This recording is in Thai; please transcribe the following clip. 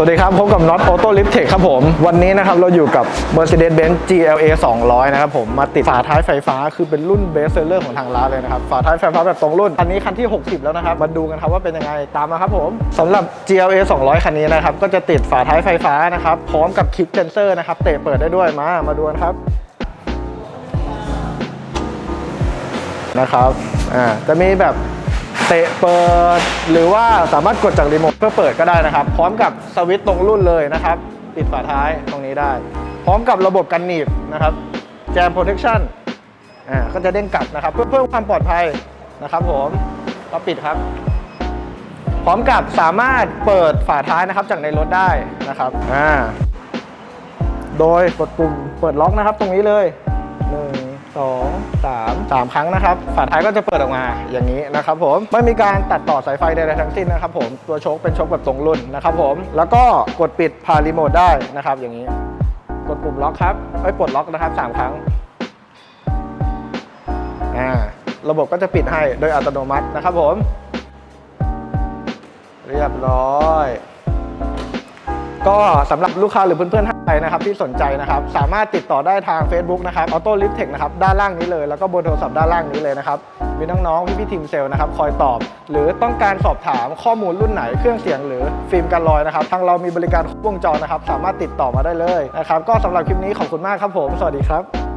สวัสดีครับ พบกับน็อตออโต้ลิฟเทคครับผม วันนี้นะครับเราอยู่กับ Mercedes-Benz GLA 200 นะครับผม มาติดฝาท้ายไฟฟ้าคือเป็นรุ่นเบสเซอร์ของทางร้านเลยนะครับ ฝาท้ายไฟฟ้าแบบตรงรุ่นคันนี้คันที่ 60 แล้วนะครับ มาดูกันครับว่าเป็นยังไงตามมาครับผมสำหรับ GLA 200 คันนี้นะครับ ก็จะติดฝาท้ายไฟฟ้านะครับ พร้อมกับคิกเซนเซอร์นะครับ เตะเปิดได้ด้วยมา มาดูกันครับนะครับอ่าจะมีแบบ เตะเปิด หรือว่าสามารถกดจากรีโมทเพื่อเปิดก็ได้นะครับ พร้อมกับสวิตช์ตรงรุ่นเลยนะครับติดฝาท้ายตรงนี้ได้ พร้อมกับระบบกันหนีบนะครับแจมโปรเทคชั่นอ่าก็จะเด้งกลับนะครับ เพื่อเพิ่มความปลอดภัยนะครับ ผมก็ปิดครับ พร้อมกับสามารถเปิดฝาท้ายนะครับจากในรถได้นะครับอ่าโดยกดปุ่มเปิดล็อกนะครับตรงนี้เลย 3 ครั้งนะครับ ฝาท้ายก็จะเปิดออกมาอย่างนี้นะครับผมไม่มีการตัดต่อสายไฟใดๆทั้งสิ้นนะครับผมตัวโชคเป็นโชคแบบตรงรุ่นนะครับผมแล้วก็กดปิดผ่ารีโมทได้นะครับอย่างนี้ กดปุ่มล็อกครับไอ้ปลดล็อกนะครับ 3 ครั้งอ่าระบบก็จะปิดให้โดยอัตโนมัตินะครับผม เรียบร้อย ก็สำหรับลูกค้าหรือเพื่อนๆท่านใดนะครับที่สนใจนะครับ สามารถติดต่อได้ทาง Facebook นะครับ Auto Lift e c h นะครับด้านล่างนี้เลยแล้วก็เบนโทรศัพท์ด้านล่างนี้เลยนะครับมีน้องๆพี่ๆทีมเซลล์นะครับคอยตอบ หรือต้องการสอบถามข้อมูลรุ่นไหนเครื่องเสียงหรือฟิล์มกันรอยนะครับทางเรามีบริการครบวงจรนะครับ สามารถติดต่อมาได้เลยนะครับ ก็สำหรับคลิปนี้ขอบคุณมากครับผม สวัสดีครับ